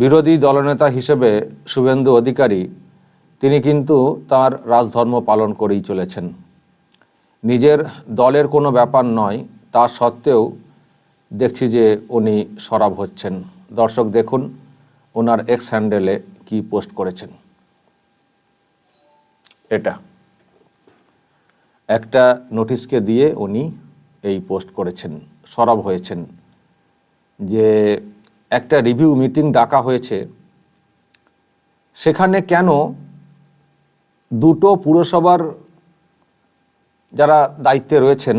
বিরোধী দলনেতা হিসেবে শুভেন্দু অধিকারী, তিনি কিন্তু তার রাজধর্ম পালন করেই চলেছেন। নিজের দলের কোনো ব্যাপার নয়, তা সত্ত্বেও দেখছি যে উনি সরাব হচ্ছেন। দর্শক দেখুন, ওনার এক্স হ্যান্ডেলে কি পোস্ট করেছেন। এটা। একটা নোটিশকে দিয়ে উনি এই পোস্ট করেছেন, সরব হয়েছেন। যে একটা রিভিউ মিটিং ডাকা হয়েছে। সেখানে কেন দুটো পুরসভার যারা দায়িত্বে রয়েছেন,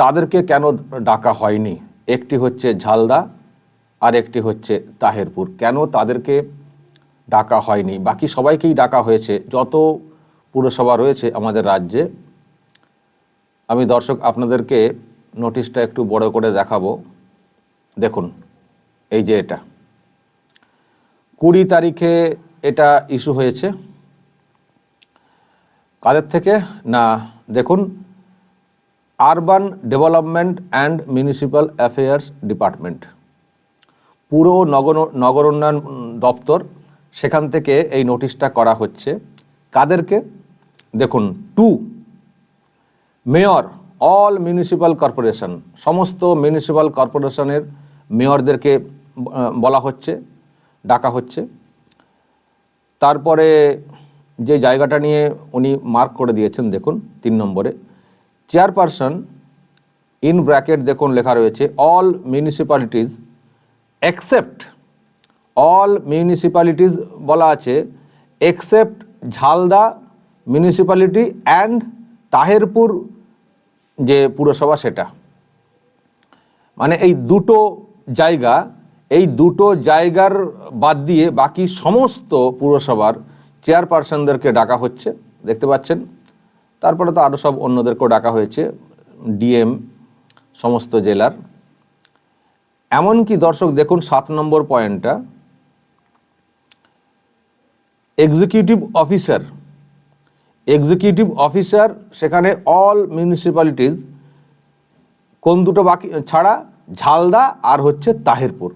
তাদেরকে কেন ডাকা হয়নি? একটি হচ্ছে ঝালদা আর একটি হচ্ছে তাহেরপুর। কেন তাদেরকে ডাকা হয়নি? বাকি সবাইকেই ডাকা হয়েছে। যত পুরসভা রয়েছে আমাদের রাজ্যে, আমি দর্শক আপনাদেরকে নোটিশটা একটু বড় করে দেখাবো। দেখুন এই যে এটা। কুড়ি তারিখে এটা ইস্যু হয়েছে। কাদের থেকে? না, দেখুন urban development and municipal affairs department পুরো নগর নগর উন্নয়ন দপ্তর, সেখান থেকে এই নোটিশটা করা হচ্ছে। কাদেরকে? দেখুন, to, mayor all municipal corporation সমস্ত মিউনিসিপ্যাল কর্পোরেশনের মেয়রদেরকে বলা হচ্ছে, ডাকা হচ্ছে। তারপরে যে জায়গাটা নিয়ে উনি মার্ক করে দিয়েছেন, দেখুন, তিন নম্বরে, চেয়ারপারসন, ইন ব্র্যাকেট দেখুন লেখা রয়েছে, all municipalities except all municipalities বলা আছে, except Jhalda municipality and Taherpur যে পুরসভা সেটা। মানে এই দুটো জায়গা এই দুটো জায়গার বাদ দিয়ে বাকি সমস্ত পুরসভার চেয়ারপারসনদেরকে ডাকা হচ্ছে, দেখতে পাচ্ছেন। তারপরে তো আরও সব অন্যদেরকেও ডাকা হয়েছে, ডিএম, সমস্ত জেলার। এমনকি দর্শক, দেখুন সাত নম্বর পয়েন্টটা। এক্সিকিউটিভ অফিসার এক্সিকিউটিভ অফিসার সেখানে অল মিউনিসিপ্যালিটিজ কোন দুটো বাকি, ছাড়া ঝালদা আর হচ্ছে তাহেরপুর।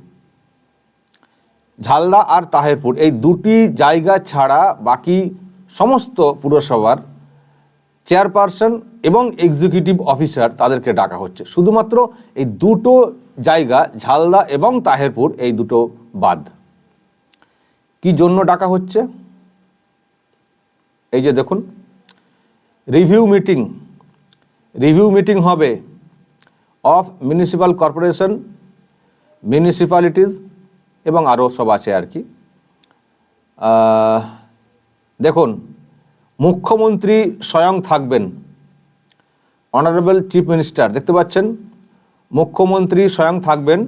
ঝালদা আর তাহেরপুর, এই দুটি জায়গা ছাড়া বাকি সমস্ত পুরসভার চেয়ারপারসন এবং এক্সিকিউটিভ অফিসার তাদেরকে ডাকা হচ্ছে। শুধুমাত্র এই দুটো জায়গা, ঝালদা এবং তাহেরপুর, এই দুটো বাদ। কি জন্য ডাকা হচ্ছে? এই যে দেখুন রিভিউ মিটিং রিভিউ মিটিং হবে অফ মিউনিসিপ্যাল কর্পোরেশন মিউনিসিপ্যালিটিজ এবং আরও সব আছে আর কি। দেখুন, মুখ্যমন্ত্রী স্বয়ং থাকবেন। অনারেবল চিফ মিনিস্টার দেখতে পাচ্ছেন? মুখ্যমন্ত্রী স্বয়ং থাকবেন।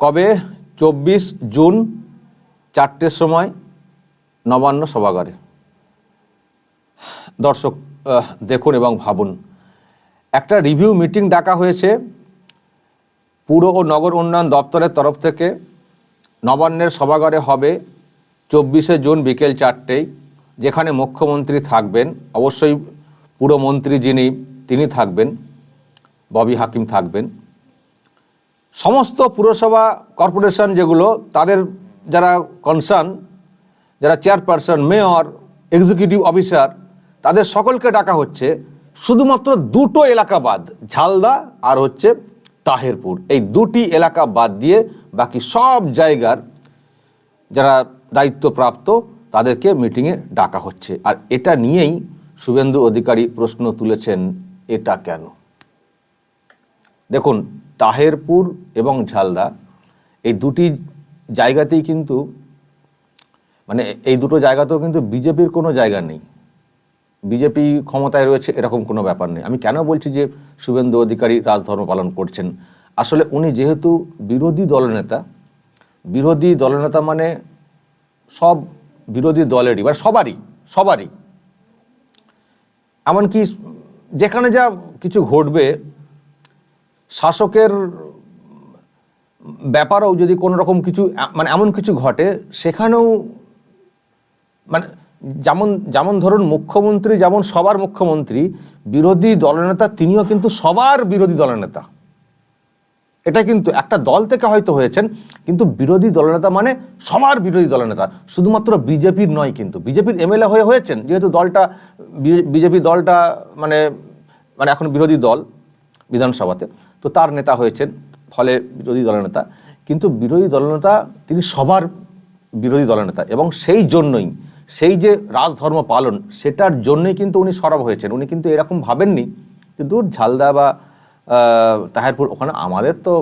কবে? চব্বিশ জুন চারটের সময়, নবান্ন সভাগারে। দর্শক দেখুন এবং ভাবুন। একটা রিভিউ মিটিং ডাকা হয়েছে। পুর ও নগর উন্নয়ন দপ্তরের তরফ থেকে নবান্নের সভাগারে হবে চব্বিশে জুন বিকেল চারটেই, যেখানে মুখ্যমন্ত্রী থাকবেন। অবশ্যই পুরমন্ত্রী যিনি, তিনি থাকবেন, ববি হাকিম থাকবেন। সমস্ত পুরসভা কর্পোরেশন যেগুলো, তাদের যারা কনসার্ন যারা চেয়ারপারসন মেয়র এক্সিকিউটিভ অফিসার তাদের সকলকে ডাকা হচ্ছে। শুধুমাত্র দুটো এলাকা বাদ ঝালদা আর হচ্ছে তাহেরপুর। এই দুটি এলাকা বাদ দিয়ে বাকি সব জায়গার যারা দায়িত্বপ্রাপ্ত, তাদেরকে মিটিংয়ে ডাকা হচ্ছে। আর এটা নিয়েই শুভেন্দু অধিকারী প্রশ্ন তুলেছেন, এটা কেন? দেখুন, তাহেরপুর এবং ঝালদা, এই দুটি জায়গাতেই কিন্তু মানে এই দুটো জায়গাতেও কিন্তু বিজেপির কোনো জায়গা নেই। বিজেপি ক্ষমতায় রয়েছে, এরকম কোনো ব্যাপার নেই। আমি কেন বলছি যে শুভেন্দু অধিকারী রাজধর্ম পালন করছেন? আসলে উনি যেহেতু বিরোধী দলনেতা বিরোধী দলনেতা মানে সব বিরোধী দলেরই মানে সবারই সবারই। এমনকি যেখানে যা কিছু ঘটবে, শাসকের ব্যাপারেও যদি কোনো রকম কিছু মানে এমন কিছু ঘটে, সেখানেও মানে যেমন যেমন ধরুন মুখ্যমন্ত্রী, যেমন সবার মুখ্যমন্ত্রী, বিরোধী দলনেতা, তিনিও কিন্তু সবার বিরোধী দলনেতা। এটা কিন্তু একটা দল থেকে হয়তো হয়েছেন, কিন্তু বিরোধী দলনেতা মানে সবার বিরোধী দলনেতা। শুধুমাত্র বিজেপির নয় কিন্তু, বিজেপির এমএলএ হয়ে হয়েছেন, যেহেতু দলটা বিজেপি দলটা মানে মানে এখন বিরোধী দল বিধানসভাতে, তো তার নেতা হয়েছেন, ফলে বিরোধী দলনেতা। কিন্তু বিরোধী দলনেতা, তিনি সবার বিরোধী দলনেতা, এবং সেই জন্যই সেই যে রাজধর্ম পালন, সেটার জন্যই কিন্তু উনি সরব হয়েছেন। উনি কিন্তু এরকম ভাবেননি। যে দূর ঝালদা বা তাহেরপুর, ওখানে আমাদের তো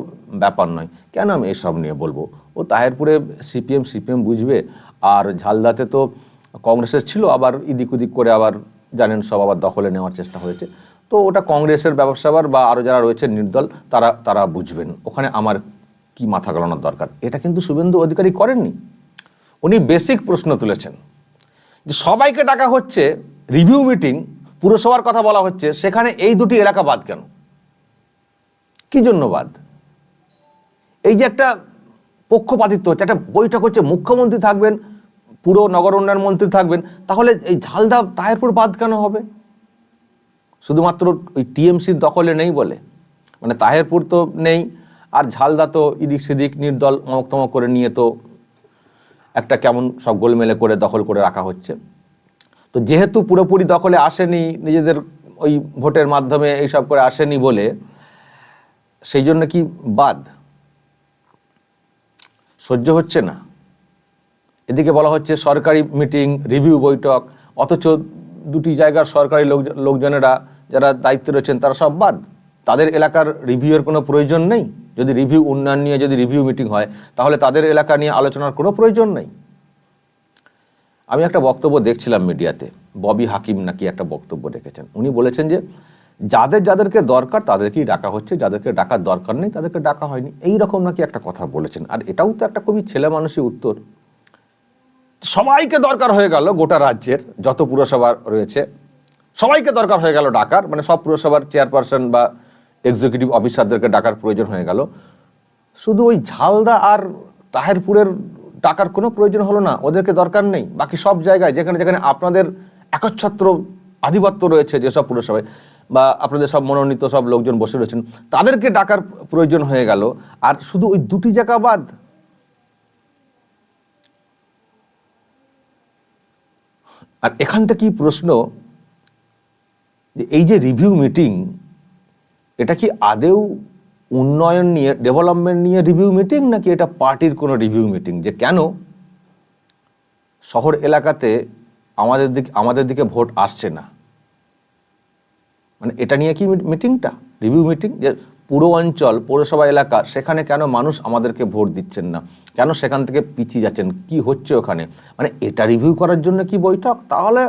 ব্যাপার নয়। কেন আমি এসব নিয়ে বলব? ও তাহেরপুরে সিপিএম সিপিএম বুঝবে। আর ঝালদাতে তো কংগ্রেসের ছিল, আবার ইদিক উদিক করে আবার জানেন সব আবার দখলে নেওয়ার চেষ্টা হয়েছে। তো ওটা কংগ্রেসের ব্যবসাবার বা আরও যারা রয়েছে নির্দল, তারা তারা বুঝবেন। ওখানে আমার কি মাথা গলানোর দরকার? এটা কিন্তু শুভেন্দু অধিকারী করেননি। উনি বেসিক প্রশ্ন তুলেছেন। যে সবাইকে ডাকা হচ্ছে রিভিউ মিটিং পুরসভার কথা বলা হচ্ছে, সেখানে এই দুটি এলাকা বাদ কেন? কি জন্য বাদ? এই যে একটা পক্ষপাতিত্ব হচ্ছে, একটা বৈঠক হচ্ছে, মুখ্যমন্ত্রী থাকবেন, পুরো নগর উন্নয়ন মন্ত্রী থাকবেন, তাহলে এই ঝালদা তাহেরপুর বাদ কেন হবে? শুধুমাত্র ওই টিএমসির দখলে নেই বলে? মানে তাহেরপুর তো নেই, আর ঝালদা তো ইদিক সেদিক নির্দল অমক তমক করে নিয়ে তো একটা কেমন সব গোলমেলে করে দখল করে রাখা হচ্ছে। তো যেহেতু পুরোপুরি দখলে আসেনি, নিজেদের ওই ভোটের মাধ্যমে এইসব করে আসেনি বলে, সেই জন্য কি বাদ? সহ্য হচ্ছে না। এদিকে বলা হচ্ছে সরকারি মিটিং, রিভিউ বৈঠক, অথচ দুটি জায়গার সরকারি লোক লোকজনেরা যারা দায়িত্বে রয়েছেন তারা সব বাদ। তাদের এলাকার রিভিউয়ের কোনো প্রয়োজন নেই? যদি রিভিউ উন্নয়ন নিয়ে যদি রিভিউ মিটিং হয়, তাহলে তাদের এলাকা নিয়ে আলোচনার কোনো প্রয়োজন নেই? আমি একটা বক্তব্য দেখছিলাম মিডিয়াতে, ববি হাকিম নাকি একটা বক্তব্য রেখেছেন। উনি বলেছেন যে, যাদের যাদেরকে দরকার তাদেরকেই ডাকা হচ্ছে, যাদেরকে ডাকার দরকার নেই তাদেরকে ডাকা হয়নি। এই রকম নাকি একটা কথা বলেছেন। আর এটাও তো একটা খুবই ছেলে মানুষই উত্তর। সবাইকে দরকার হয়ে গেল গোটা রাজ্যের যত পুরসভা রয়েছে, সবাইকে দরকার হয়ে গেল ডাকার। মানে সব পুরসভার চেয়ারপারসন বা এক্সিকিউটিভ অফিসারদেরকে ডাকার প্রয়োজন হয়ে গেল। শুধু ওই ঝালদা আর তাহেরপুরের ডাকার কোনো প্রয়োজন হলো না, ওদেরকে দরকার নেই। বাকি সব জায়গায়, যেখানে যেখানে আপনাদের একচ্ছত্র আধিপত্য রয়েছে যেসব পুরসভায়, বা আপনাদের সব মনোনীত সব লোকজন বসে রয়েছেন, তাদেরকে ডাকার প্রয়োজন হয়ে গেল। আর শুধু ওই দুটি জায়গা বাদ, আর এখান থেকেই প্রশ্ন যে এই যে রিভিউ মিটিং এটা কি আদেও উন্নয়ন নিয়ে ডেভেলপমেন্ট নিয়ে রিভিউ মিটিং নাকি এটা পার্টির কোনো রিভিউ মিটিং যে কেন শহর এলাকাতে আমাদের দিকে আমাদের দিকে ভোট আসছে না? মানে এটা নিয়ে কি মিটিংটা রিভিউ মিটিং যে পুরো অঞ্চল, পৌরসভা এলাকা, সেখানে কেন মানুষ আমাদেরকে ভোট দিচ্ছেন না? কেন সেখান থেকে পিছিয়ে যাচ্ছেন? কি হচ্ছে ওখানে? মানে এটা রিভিউ করার জন্য কি বৈঠক? তাহলে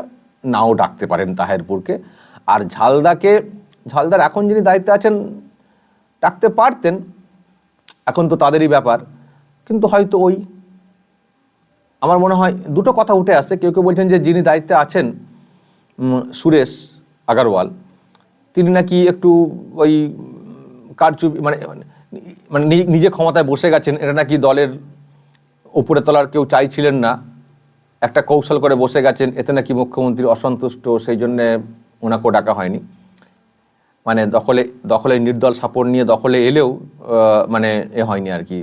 নাও ডাকতে পারেন তাহেরপুরকে। আর ঝালদাকে ঝালদার এখন যিনি দায়িত্বে আছেন, ডাকতে পারতেন, এখন তো তাদেরই ব্যাপার। কিন্তু হয়তো ওই, আমার মনে হয় দুটো কথা উঠে আসছে। কেউ কেউ বলছেন যে যিনি দায়িত্বে আছেন সুরেশ আগারওয়াল, তিনি নাকি একটু ওই কারচুপি মানে মানে নিজে ক্ষমতায় বসে গেছেন এটা নাকি দলের উপরে তলার কেউ চাইছিলেন না। একটা কৌশল করে বসে গেছেন, এতে নাকি মুখ্যমন্ত্রী অসন্তুষ্ট, সেই জন্যে ওনাকেও ডাকা হয়নি। মানে দখলে দখলে নির্দল সাপোর্ট নিয়ে দখলে এলেও মানে এ হয়নি আর কি।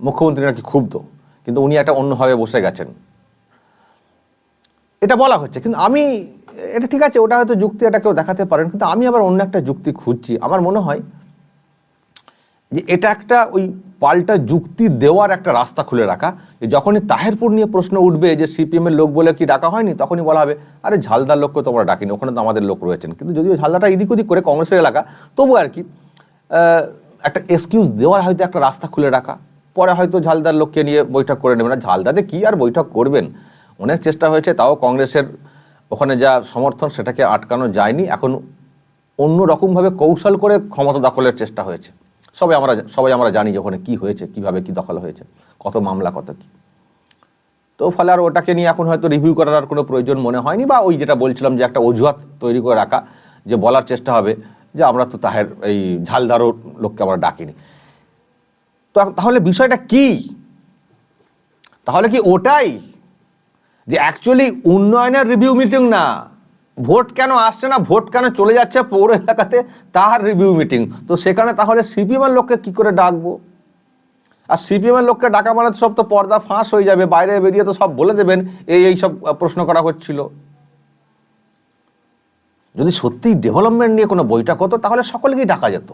মুখ্যমন্ত্রী নাকি ক্ষুব্ধ, কিন্তু উনি একটা অন্যভাবে বসে গেছেন। এটা বলা হচ্ছে, কিন্তু আমি, এটা ঠিক আছে, ওটা হয়তো যুক্তি এটা কেউ দেখাতে পারেন, কিন্তু আমি আবার অন্য একটা যুক্তি খুঁজছি। আমার মনে হয় যে এটা একটা ওই পাল্টা যুক্তি দেওয়ার একটা রাস্তা খুলে রাখা। যে যখনই তাহেরপুর নিয়ে প্রশ্ন উঠবে যে সিপিএমের লোক বলে কি ডাকা হয়নি, তখনই বলা হবে, আরে ঝালদার লোককে তো তোমরা ডাকিনি, ওখানে তো আমাদের লোক রয়েছেন। কিন্তু যদিও ঝালদাটা এদিক ওদিক করে কংগ্রেসের এলাকা, তবু আর কি একটা এক্সকিউজ দেওয়ার হয়তো একটা রাস্তা খুলে রাখা। পরে হয়তো ঝালদার লোককে নিয়ে বৈঠক করে নেবেন। না ঝালদাতে কি আর বৈঠক করবেন? অনেক চেষ্টা হয়েছে, তাও কংগ্রেসের ওখানে যা সমর্থন সেটাকে আটকানো যায়নি। এখন অন্য রকমভাবে কৌশল করে ক্ষমতা দখলের চেষ্টা হয়েছে। সবাই আমরা সবাই আমরা জানি যে ওখানে কী হয়েছে, কীভাবে কি দখল হয়েছে, কত মামলা, কত কী। তো ফলে আর ওটাকে নিয়ে এখন হয়তো রিভিউ করার আর কোনো প্রয়োজন মনে হয়নি বা ওই যেটা বলছিলাম যে একটা অজুহাত তৈরি করে রাখা, যে বলার চেষ্টা হবে যে আমরা তো তাহের এই ঝালদারও লোককে আমরা ডাকিনি। তো তাহলে বিষয়টা কি? তাহলে কি ওটাই? যে অ্যাকচুয়ালি উন্নয়নের রিভিউ মিটিং না। ভোট কেন আসছে না? ভোট কেন চলে যাচ্ছে পৌর এলাকাতে? তার রিভিউ মিটিং তো সেখানে তাহলে সিপিএমের লোককে কি করে ডাকবো? আর সিপিএমের লোককে ডাকা মানে সব তো পর্দা ফাঁস হয়ে যাবে, বাইরে বেরিয়ে তো সব বলে দেবেন, এই এই সব প্রশ্ন করা হচ্ছিল। যদি সত্যি ডেভেলপমেন্ট নিয়ে কোনো বৈঠক হতো, তাহলে সকলকেই ডাকা যেত।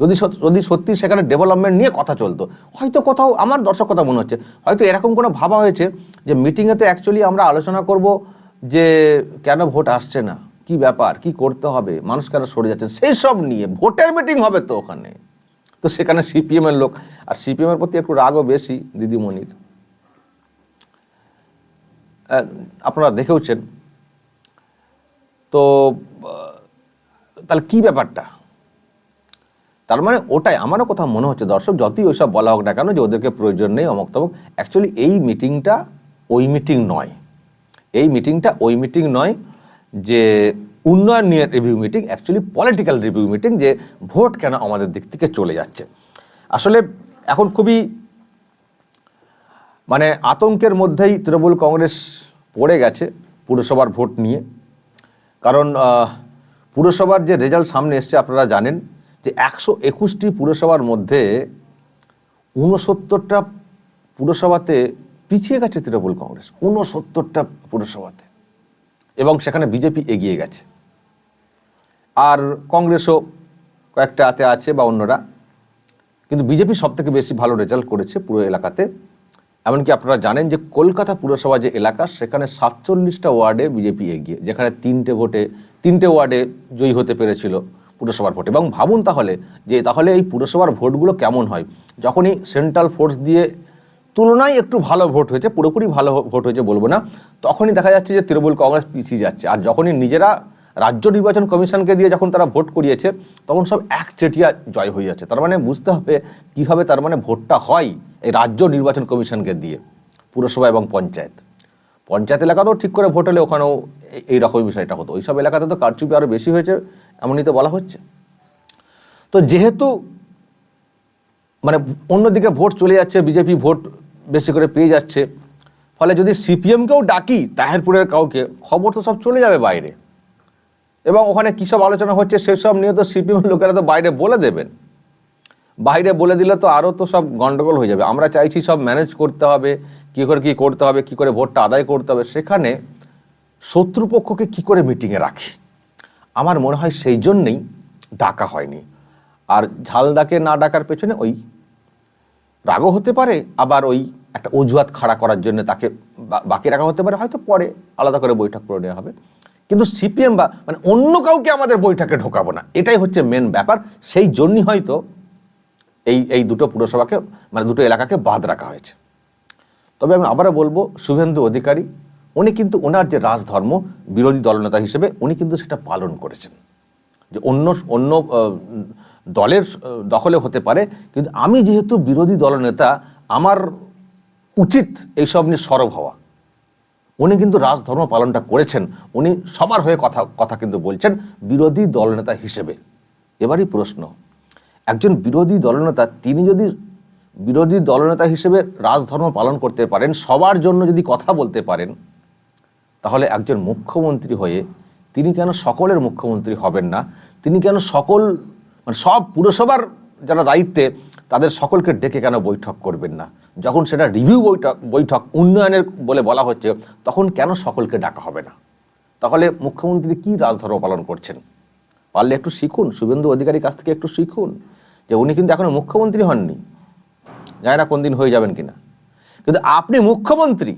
যদি যদি সত্যি সেখানে ডেভেলপমেন্ট নিয়ে কথা চলতো, হয়তো কোথাও, আমার দর্শক কথা মনে হচ্ছে, হয়তো এরকম কোনো ভাবা হয়েছে যে মিটিংয়েতে অ্যাকচুয়ালি আমরা আলোচনা করব যে কেন ভোট আসছে না? কি ব্যাপার? কি করতে হবে? মানুষ কেন সরে যাচ্ছে সেই সব নিয়ে ভোটের মিটিং হবে তো ওখানে। তো সেখানে সিপিএমের লোক আর সিপিএমের প্রতি একটু রাগও বেশি দিদিমণির। আপনারা দেখেওছেন। তো তাহলে কি ব্যাপারটা? তার মানে ওটাই। আমারও কথা মনে হচ্ছে, দর্শক, যতই ওইসব বলা হোক না কেন যে ওদেরকে প্রয়োজন নেই অমক তমক অ্যাকচুয়ালি এই মিটিংটা ওই মিটিং নয়। এই মিটিংটা ওই মিটিং নয় যে উন্নয়ন নিয়ে review meeting actually political review meeting যে ভোট কেন আমাদের দিক থেকে চলে যাচ্ছে। আসলে এখন খুবই মানে আতঙ্কের মধ্যেই তৃণমূল কংগ্রেস পড়ে গেছে পুরসভার ভোট নিয়ে। কারণ পুরসভার যে রেজাল্ট সামনে এসছে আপনারা জানেন যে একশো একুশটি পুরসভার মধ্যে ঊনসত্তরটা পুরসভাতে পিছিয়ে গেছে তৃণমূল কংগ্রেস, ঊনসত্তরটা পুরসভাতে। এবং সেখানে বিজেপি এগিয়ে গেছে। আর কংগ্রেসও কয়েকটা হাতে আছে বা অন্যরা। কিন্তু বিজেপি সব থেকে বেশি ভালো রেজাল্ট করেছে পুরো এলাকাতে। এমনকি আপনারা জানেন যে কলকাতা পুরসভা যে এলাকা, সেখানে সাতচল্লিশটা ওয়ার্ডে বিজেপি এগিয়ে, যেখানে তিনটে ভোটে, তিনটে ওয়ার্ডে জয়ী হতে পেরেছিল পুরসভার ভোটে। এবং ভাবুন তাহলে যে তাহলে এই পুরসভার ভোটগুলো কেমন হয়? যখনই সেন্ট্রাল ফোর্স দিয়ে তুলনায় একটু ভালো ভোট হয়েছে, পুরোপুরি ভালো ভোট হয়েছে বলব না। তখনই দেখা যাচ্ছে যে তৃণমূল কংগ্রেস পিছিয়ে যাচ্ছে। আর যখনই নিজেরা রাজ্য নির্বাচন কমিশনকে দিয়ে যখন তারা ভোট করিয়েছে, তখন সব একচেটিয়া জয় হয়ে যাচ্ছে। তার মানে বুঝতে হবে কীভাবে তার মানে ভোটটা হয় এই রাজ্য নির্বাচন কমিশনকে দিয়ে, পুরসভা এবং পঞ্চায়েত। পঞ্চায়েত এলাকাতেও ঠিক করে ভোট হলে ওখানেও এই- এই রকমই বিষয়টা হতো। ওইসব এলাকাতে তো কারচুপি আরও বেশি হয়েছে, এমনই তো বলা হচ্ছে। তো যেহেতু মানে অন্যদিকে ভোট চলে যাচ্ছে, বিজেপি ভোট বেশি করে পেয়ে যাচ্ছে। ফলে যদি সিপিএমকেও ডাকি, তাহেরপুরের কাউকে, খবর তো সব চলে যাবে বাইরে। এবং ওখানে কী সব আলোচনা হচ্ছে সেসব নিয়ে তো সিপিএম লোকেরা তো বাইরে বলে দেবেন। বাইরে বলে দিলে তো আরও তো সব গন্ডগোল হয়ে যাবে। আমরা চাইছি সব ম্যানেজ করতে হবে, কী করে কী করতে হবে, কী করে ভোটটা আদায় করতে হবে। সেখানে শত্রুপক্ষকে কী করে মিটিংয়ে রাখি? আমার মনে হয় সেই জন্যেই ডাকা হয়নি। আর ঝালদাকে না ডাকার পেছনে ওই রাগও হতে পারে, আবার ওই একটা অজুহাত খাড়া করার জন্য তাকে বাকি রাখা হতে পারে, হয়তো পরে আলাদা করে বৈঠক করে নেওয়া হবে। কিন্তু সিপিএম বা মানে অন্য কাউকে আমাদের বৈঠকে ঢোকাবো না। এটাই হচ্ছে মেন ব্যাপার। সেই জন্যই হয়তো এই এই দুটো পুরসভাকে মানে দুটো এলাকাকে বাদ রাখা হয়েছে। তবে আমি আবারও বলব, শুভেন্দু অধিকারী, উনি কিন্তু ওনার যে রাজধর্ম, বিরোধী দলনেতা হিসেবে উনি কিন্তু সেটা পালন করেছেন। যে অন্য অন্য দলের দখলে হতে পারে। কিন্তু আমি যেহেতু বিরোধী দলনেতা, আমার উচিত এইসব নিয়ে সরব হওয়া। উনি কিন্তু রাজধর্ম পালনটা করেছেন। উনি সবার হয়ে কথা কথা কিন্তু বলছেন বিরোধী দলনেতা হিসেবে। এবারই প্রশ্ন, একজন বিরোধী দলনেতা, তিনি যদি বিরোধী দলনেতা হিসেবে রাজধর্ম পালন করতে পারেন, সবার জন্য যদি কথা বলতে পারেন, তাহলে একজন মুখ্যমন্ত্রী হয়ে তিনি কেন সকলের মুখ্যমন্ত্রী হবেন না? তিনি কেন সকল মানে সব পুরসভার যারা দায়িত্বে তাদের সকলকে ডেকে কেন বৈঠক করবেন না? যখন সেটা রিভিউ বৈঠক বৈঠক উন্নয়নের বলে বলা হচ্ছে, তখন কেন সকলকে ডাকা হবে না? তাহলে মুখ্যমন্ত্রী কি রাজধর্ম পালন করছেন? পারলে একটু শিখুন, শুভেন্দু অধিকারীর কাছ থেকে একটু শিখুন যে উনি কিন্তু এখনও মুখ্যমন্ত্রী হননি। জানি না কোন দিন হয়ে যাবেন কিনা। কিন্তু আপনি মুখ্যমন্ত্রী,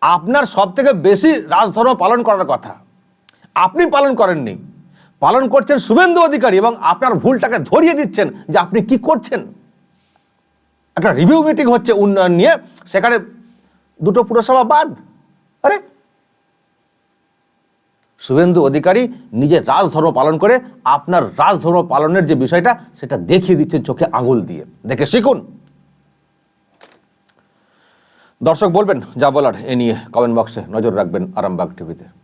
আপনার সব থেকে বেশি রাজধর্ম পালন করার কথা। আপনি পালন করেননি। পালন করছেন শুভেন্দু অধিকারী এবং আপনার ভুলটাকে ধরিয়ে দিচ্ছেন যে আপনি কি করছেন। একটা রিভিউ মিটিং হচ্ছে উন্নয়ন নিয়ে, সেখানে দুটো পুরসভা বাদ। আরে! শুভেন্দু অধিকারী নিজের রাজধর্ম পালন করে, আপনার রাজধর্ম পালনের যে বিষয়টা, সেটা দেখিয়ে দিচ্ছেন চোখে আঙুল দিয়ে। দেখে শিখুন। দর্শক বলবেন, যা বলার, এ নিয়ে কমেন্ট বক্সে নজর রাখবেন আরামবাগ টিভিতে